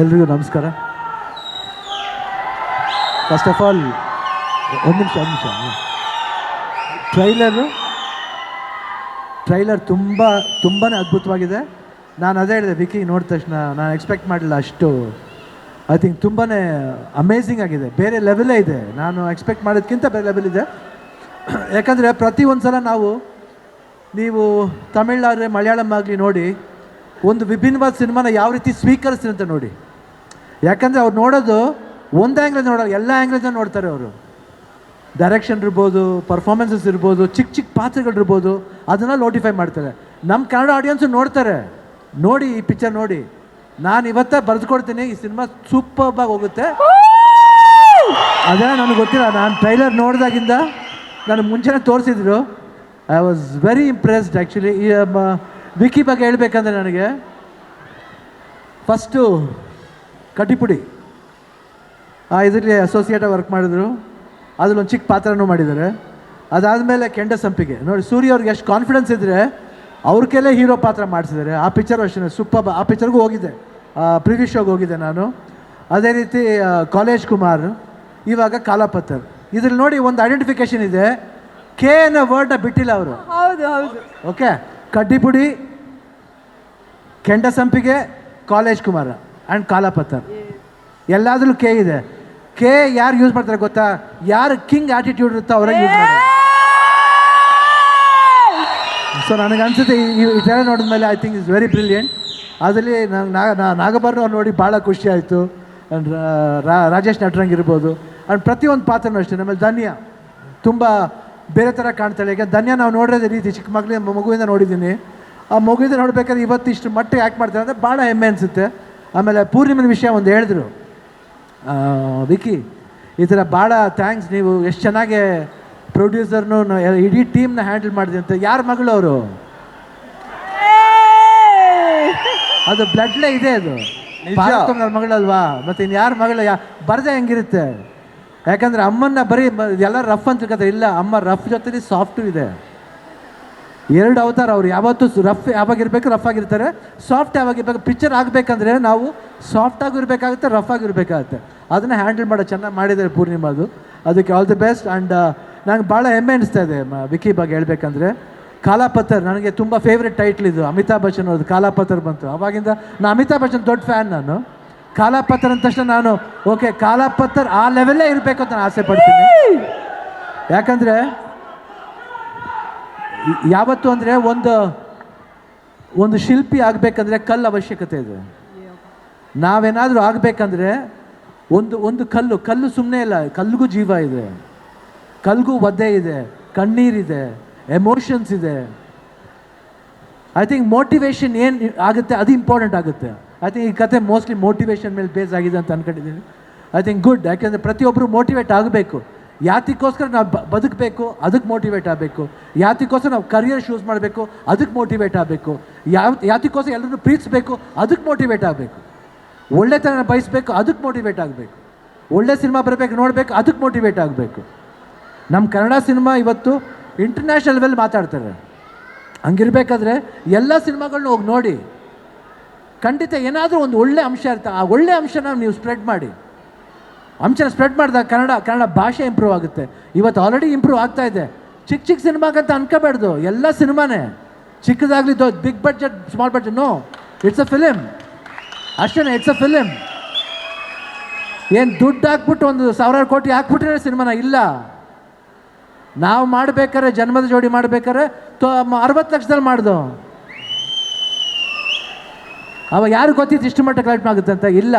ಎಲ್ರಿಗೂ ನಮಸ್ಕಾರ. First of all ಒಂದು ನಿಮಿಷ ಒಂದು ನಿಮಿಷ. ಟ್ರೈಲರು ಟ್ರೈಲರ್ ತುಂಬ ತುಂಬಾ ಅದ್ಭುತವಾಗಿದೆ. ನಾನು ಅದೇ ಹೇಳಿದೆ, ವಿಕಿ ನೋಡಿದ ತಕ್ಷಣ, ನಾನು ಎಕ್ಸ್ಪೆಕ್ಟ್ ಮಾಡಲಿಲ್ಲ ಅಷ್ಟು. ಐ ಥಿಂಕ್ ತುಂಬಾ ಅಮೇಝಿಂಗ್ ಆಗಿದೆ. ಬೇರೆ ಲೆವೆಲೇ ಇದೆ. ನಾನು ಎಕ್ಸ್ಪೆಕ್ಟ್ ಮಾಡೋದಕ್ಕಿಂತ ಬೇರೆ ಲೆವೆಲ್ ಇದೆ. ಯಾಕಂದರೆ ಪ್ರತಿ ಒಂದು ಸಲ ನಾವು ನೀವು ತಮಿಳ್ನಾಡ್ರೆ ಮಲಯಾಳಂ ಆಗಲಿ ನೋಡಿ ಒಂದು ವಿಭಿನ್ನವಾದ ಸಿನಿಮಾನ ಯಾವ ರೀತಿ ಸ್ವೀಕರಿಸ್ತೀನಿ ಅಂತ ನೋಡಿ. ಯಾಕಂದರೆ ಅವ್ರು ನೋಡೋದು ಒಂದು ಆ್ಯಂಗ್ಲೇಜ್ ನೋಡೋಲ್ಲ, ಎಲ್ಲ ಆ್ಯಂಗ್ಲನ್ನ ನೋಡ್ತಾರೆ ಅವರು. ಡೈರೆಕ್ಷನ್ ಇರ್ಬೋದು ಪರ್ಫಾರ್ಮೆನ್ಸಸ್ ಇರ್ಬೋದು ಚಿಕ್ಕ ಚಿಕ್ಕ ಪಾತ್ರಗಳಿರ್ಬೋದು, ಅದನ್ನು ನೋಟಿಫೈ ಮಾಡ್ತಾರೆ. ನಮ್ಮ ಕನ್ನಡ ಆಡಿಯನ್ಸು ನೋಡ್ತಾರೆ. ನೋಡಿ ಈ ಪಿಕ್ಚರ್ ನೋಡಿ. ನಾನು ಇವತ್ತೇ ಬರೆದುಕೊಡ್ತೀನಿ, ಈ ಸಿನಿಮಾ ಸೂಪರ್ಬಾಗಿ ಹೋಗುತ್ತೆ. ಅದೇ ನನಗೆ ಗೊತ್ತಿಲ್ಲ, ನಾನು ಟ್ರೈಲರ್ ನೋಡಿದಾಗಿಂದ ನನಗೆ ಮುಂಚೆನೇ ತೋರಿಸಿದ್ರು. I was very impressed actually Vicky ಬಗ್ಗೆ ಹೇಳ್ಬೇಕಂದ್ರೆ ನನಗೆ ಫಸ್ಟು ಕಟಿಪುಡಿ ಆ ಇದರಲ್ಲಿ ಅಸೋಸಿಯೇಟಾಗಿ ವರ್ಕ್ ಮಾಡಿದ್ರು. ಅದ್ರಲ್ಲಿ ಒಂದು ಚಿಕ್ಕ ಪಾತ್ರನೂ ಮಾಡಿದ್ದಾರೆ. ಅದಾದಮೇಲೆ ಕೆಂಡ ಸಂಪಿಗೆ. ನೋಡಿ ಸೂರ್ಯ ಅವ್ರಿಗೆ ಎಷ್ಟು ಕಾನ್ಫಿಡೆನ್ಸ್ ಇದ್ದರೆ ಅವ್ರ ಕೈಲೇ ಹೀರೋ ಪಾತ್ರ ಮಾಡಿಸಿದ್ದಾರೆ. ಆ ಪಿಕ್ಚರ್ ಅಷ್ಟೇ ಸೂಪರ್ ಆ ಪಿಕ್ಚರ್ಗೂ ಹೋಗಿದ್ದೆ ಪ್ರಿವ್ಯೂ ಶೋಗೆ ಹೋಗಿದ್ದೆ ನಾನು. ಅದೇ ರೀತಿ ಕಾಲೇಜ್ ಕುಮಾರ್ ಇವಾಗ ಕಾಲಾಪತ್ತರ್. ಇದ್ರಲ್ಲಿ ನೋಡಿ ಒಂದು ಐಡೆಂಟಿಫಿಕೇಶನ್ ಇದೆ. ಕೆ ಅನ್ನೋ ವರ್ಡ್ನ ಬಿಟ್ಟಿಲ್ಲ ಅವರು. ಹೌದು ಹೌದು. Okay? Kaddipudi Kendasampige college Kumara and Kalapathar ಎಲ್ಲಾದ್ರೂ ಕೆ ಇದೆ. ಕೆ ಯಾರು ಯೂಸ್ ಮಾಡ್ತಾರೆ ಗೊತ್ತಾ? ಯಾರು ಕಿಂಗ್ ಆಟಿಟ್ಯೂಡ್ ಇರುತ್ತೋ ಅವರೇ ಯೂಸ್ ಮಾಡ್ತಾರೆ. ಸೊ ನನಗೆ ಅನಿಸುತ್ತೆ ಈ ಜನ ನೋಡಿದ ಮೇಲೆ I think is very brilliant ಅದರಲ್ಲಿ ನಂಗೆ ನಾಗಭರಣ ಅವ್ರು ನೋಡಿ ಭಾಳ ಖುಷಿ ಆಯಿತು. ಆ್ಯಂಡ್ ರಾಜೇಶ್ ನಟ್ರಂಗ್ ಇರ್ಬೋದು. ಆ್ಯಂಡ್ ಪ್ರತಿಯೊಂದು ಪಾತ್ರನೂ ಅಷ್ಟೇ. ನಮ್ಮಲ್ಲಿ ಧನ್ಯ. ತುಂಬ ಬೇರೆ ಥರ ಕಾಣ್ತಾಳೆ ಈಗ ಧನ್ಯ ನಾವು ನೋಡಿರೋದೇ ರೀತಿ ಚಿಕ್ಕ ಮಗಲಿನ ಮಗುವಿಂದ ನೋಡಿದ್ದೀನಿ. ಆ ಮಗುವಿಂದ ನೋಡ್ಬೇಕಾದ್ರೆ ಇವತ್ತು ಇಷ್ಟು ಮಟ್ಟಿಗೆ ಯಾಕೆ ಮಾಡ್ತಾರೆ ಅಂದರೆ ಭಾಳ ಹೆಮ್ಮೆ ಅನಿಸುತ್ತೆ. ಆಮೇಲೆ ಪೂರ್ಣಿಮನ ವಿಷಯ ಒಂದು ಹೇಳಿದ್ರು. ವಿಕಿ ಈ ಥರ ಭಾಳ ಥ್ಯಾಂಕ್ಸ್ ನೀವು ಎಷ್ಟು ಚೆನ್ನಾಗಿ ಪ್ರೊಡ್ಯೂಸರ್ನು ಇಡೀ ಟೀಮ್ನ ಹ್ಯಾಂಡಲ್ ಮಾಡಿದೆ ಅಂತ. ಯಾರ ಮಗಳು ಅವರು? ಅದು ಬ್ಲಡ್ಲೇ ಇದೆ ಅದು. ಮಗಳಲ್ವಾ? ಮತ್ತೆ ಇನ್ನು ಯಾರ ಮಗಳು? ಯಾ ಬರದೆ ಹೆಂಗಿರುತ್ತೆ? ಯಾಕಂದ್ರೆ ಅಮ್ಮನ್ನ ಬರೀ ಎಲ್ಲ ರಫ್ ಅಂತ ತಿಳ್ಕೊತಾರೆ ಇಲ್ಲ, ಅಮ್ಮ ರಫ್ ಜೊತೆಲಿ ಸಾಫ್ಟು ಇದೆ. ಎರಡು ಅವತಾರ ಅವ್ರು. ಯಾವತ್ತು ರಫ್ ಯಾವಾಗ ಇರಬೇಕು ರಫ್ ಆಗಿರ್ತಾರೆ. ಸಾಫ್ಟ್ ಯಾವಾಗಿರ್ಬೇಕು ಪಿಕ್ಚರ್ ಆಗಬೇಕಂದ್ರೆ ನಾವು ಸಾಫ್ಟ್ ಆಗಿರ್ಬೇಕಾಗುತ್ತೆ ರಫ್ ಆಗಿರ್ಬೇಕಾಗುತ್ತೆ ಅದನ್ನು ಹ್ಯಾಂಡಲ್ ಮಾಡೋ ಚೆನ್ನಾಗಿ ಮಾಡಿದ್ದಾರೆ ಪೂರ್ಣಿಮಾದು ಅದಕ್ಕೆ ಆಲ್ ದಿ ಬೆಸ್ಟ್ ಆ್ಯಂಡ್ ನಂಗೆ ಭಾಳ ಹೆಮ್ಮೆ ಅನಿಸ್ತಾ ಇದೆ ವಿಕಿ ಬಗ್ಗೆ ಹೇಳ್ಬೇಕಂದ್ರೆ. ಕಾಲಾಪತ್ತರ್ ನನಗೆ ತುಂಬ ಫೇವ್ರೆಟ್ ಟೈಟ್ಲ್ ಇದು. ಅಮಿತಾಬ್ ಬಚ್ಚನ್ ಅವ್ರದ್ದು ಕಾಲಾಪತ್ತರ್ ಬಂತು. ಅವಾಗಿಂದ ನಾನು ಅಮಿತಾಬ್ ಬಚ್ಚನ್ ದೊಡ್ಡ ಫ್ಯಾನ್ ನಾನು. ಕಾಲಾಪತ್ತರ್ ಅಂದ ತಕ್ಷಣ ನಾನು, ಓಕೆ, ಕಾಲಾಪತ್ತರ್ ಆ ಲೆವೆಲ್ಲೇ ಇರಬೇಕು ಅಂತ ಆಸೆ ಪಡ್ತೀನಿ. ಯಾಕಂದರೆ, ಯಾವತ್ತು ಅಂದರೆ ಒಂದು ಒಂದು ಶಿಲ್ಪಿ ಆಗಬೇಕಂದ್ರೆ ಕಲ್ಲು ಅವಶ್ಯಕತೆ ಇದೆ. ನಾವೇನಾದರೂ ಆಗಬೇಕಂದ್ರೆ ಒಂದು ಒಂದು ಕಲ್ಲು ಕಲ್ಲು ಸುಮ್ಮನೆ ಇಲ್ಲ, ಕಲ್ಲಿಗೂ ಜೀವ ಇದೆ. ಕಲ್ಗೂ ಒದ್ದೆ ಇದೆ ಕಣ್ಣೀರಿದೆ ಎಮೋಷನ್ಸ್ ಇದೆ. ಐ ಥಿಂಕ್ ಮೋಟಿವೇಶನ್ ಏನು ಆಗುತ್ತೆ, ಅದು ಇಂಪಾರ್ಟೆಂಟ್ ಆಗುತ್ತೆ. ಐ ಥಿಂಕ್ ಈ ಕತೆ ಮೋಸ್ಟ್ಲಿ ಮೋಟಿವೇಶನ್ ಮೇಲೆ ಬೇಸ್ ಆಗಿದೆ ಅಂತ ಅನ್ಕೊಂಡಿದ್ದೀನಿ. ಐ ಥಿಂಕ್ ಗುಡ್ ಯಾಕೆಂದರೆ ಪ್ರತಿಯೊಬ್ಬರು ಮೋಟಿವೇಟ್ ಆಗಬೇಕು. ಯಾತಿಗೋಸ್ಕರ ನಾವು ಬದುಕಬೇಕು ಅದಕ್ಕೆ ಮೋಟಿವೇಟ್ ಆಗಬೇಕು. ಯಾತಿಗೋಸ್ಕರ ನಾವು ಕರಿಯರ್ ಚೂಸ್ ಮಾಡಬೇಕು ಅದಕ್ಕೆ ಮೋಟಿವೇಟ್ ಆಗಬೇಕು. ಯಾವ, ಯಾತಿಗೋಸ್ಕರ ಎಲ್ಲರನ್ನು ಪ್ರೀತಿಸಬೇಕು ಅದಕ್ಕೆ ಮೋಟಿವೇಟ್ ಆಗಬೇಕು. ಒಳ್ಳೆತನ ಬಯಸಬೇಕು ಅದಕ್ಕೆ ಮೋಟಿವೇಟ್ ಆಗಬೇಕು. ಒಳ್ಳೆ ಸಿನಿಮಾ ಬರಬೇಕು, ನೋಡಬೇಕು ಅದಕ್ಕೆ ಮೋಟಿವೇಟ್ ಆಗಬೇಕು. ನಮ್ಮ ಕನ್ನಡ ಸಿನಿಮಾ ಇವತ್ತು ಇಂಟರ್ನ್ಯಾಷನಲ್ ಲೆವೆಲ್ ಮಾತಾಡ್ತಾರೆ. ಹಂಗಿರ್ಬೇಕಾದ್ರೆ ಎಲ್ಲ ಸಿನಿಮಾಗಳನ್ನ ಹೋಗಿ ನೋಡಿ. ಖಂಡಿತ ಏನಾದರೂ ಒಂದು ಒಳ್ಳೆ ಅಂಶ ಇರುತ್ತೆ. ಆ ಒಳ್ಳೆ ಅಂಶನ ನೀವು ಸ್ಪ್ರೆಡ್ ಮಾಡಿ. ಅಂಶನ ಸ್ಪ್ರೆಡ್ ಮಾಡಿದಾಗ ಕನ್ನಡ ಕನ್ನಡ ಭಾಷೆ ಇಂಪ್ರೂವ್ ಆಗುತ್ತೆ. ಇವತ್ತು ಆಲ್ರೆಡಿ ಇಂಪ್ರೂವ್ ಆಗ್ತಾ ಇದೆ. ಚಿಕ್ಕ ಚಿಕ್ಕ ಸಿನಿಮಾಗಂತ ಅನ್ಕೋಬಾರ್ದು ಎಲ್ಲ ಸಿನಿಮಾನೇ. ಚಿಕ್ಕದಾಗಲಿ though big budget small budget no it's a film ಅಷ್ಟೇ ಇಟ್ಸ್ ಅ ಫಿಲಿಮ್ ಏನು ದುಡ್ಡು ಹಾಕ್ಬಿಟ್ಟು ಒಂದು ಸಾವಿರಾರು ಕೋಟಿ ಹಾಕ್ಬಿಟ್ರೆ ಸಿನಿಮಾನ ಇಲ್ಲ. ನಾವು ಮಾಡಬೇಕಾದ್ರೆ, ಜನ್ಮದ ಜೋಡಿ ಮಾಡಬೇಕಾದ್ರೆ, ತೊ ಅರವತ್ತು ಲಕ್ಷದಲ್ಲಿ ಮಾಡ್ದು. ಅವಾಗ ಯಾರು ಗೊತ್ತಿತ್ತು ಇಷ್ಟು ಮಟ್ಟ ಕಲೆಕ್ಟ್ ಆಗುತ್ತೆ ಅಂತ? ಇಲ್ಲ.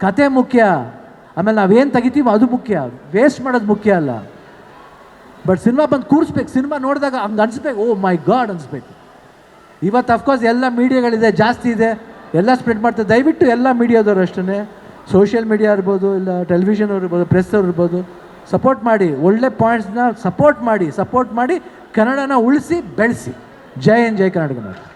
ಕತೆ ಮುಖ್ಯ. ಆಮೇಲೆ ನಾವೇನು ತೆಗಿತೀವೋ ಅದು ಮುಖ್ಯ. ವೇಸ್ಟ್ ಮಾಡೋದು ಮುಖ್ಯ ಅಲ್ಲ. ಬಟ್ ಸಿನಿಮಾ ಬಂದು ಕೂರಿಸ್ಬೇಕು. ಸಿನಿಮಾ ನೋಡಿದಾಗ ಹಂಗೆ ಅನಿಸ್ಬೇಕು. ಓ ಮೈ ಗಾಡ್ ಅನಿಸ್ಬೇಕು. ಇವತ್ತು ಅಫ್ಕೋರ್ಸ್ ಎಲ್ಲ ಮೀಡಿಯಾಗಳಿದೆ, ಜಾಸ್ತಿ ಇದೆ. ಎಲ್ಲ ಸ್ಪ್ರೆಡ್ ಮಾಡ್ತಾರೆ ದಯವಿಟ್ಟು ಎಲ್ಲ ಮೀಡಿಯಾದವರು ಅಷ್ಟೇ ಸೋಷಿಯಲ್ ಮೀಡಿಯಾ ಇರ್ಬೋದು, ಇಲ್ಲ ಟೆಲಿವಿಷನ್ ಅವ್ರು ಇರ್ಬೋದು ಪ್ರೆಸ್ ಅವ್ರು ಇರ್ಬೋದು ಸಪೋರ್ಟ್ ಮಾಡಿ. ಒಳ್ಳೆ ಪಾಯಿಂಟ್ಸ್ನ ಸಪೋರ್ಟ್ ಮಾಡಿ ಸಪೋರ್ಟ್ ಮಾಡಿ ಕನ್ನಡನ ಉಳಿಸಿ, ಬೆಳೆಸಿ. ಜೈ ಹಿಂದ್, ಜೈ ಕರ್ನಾಟಕ.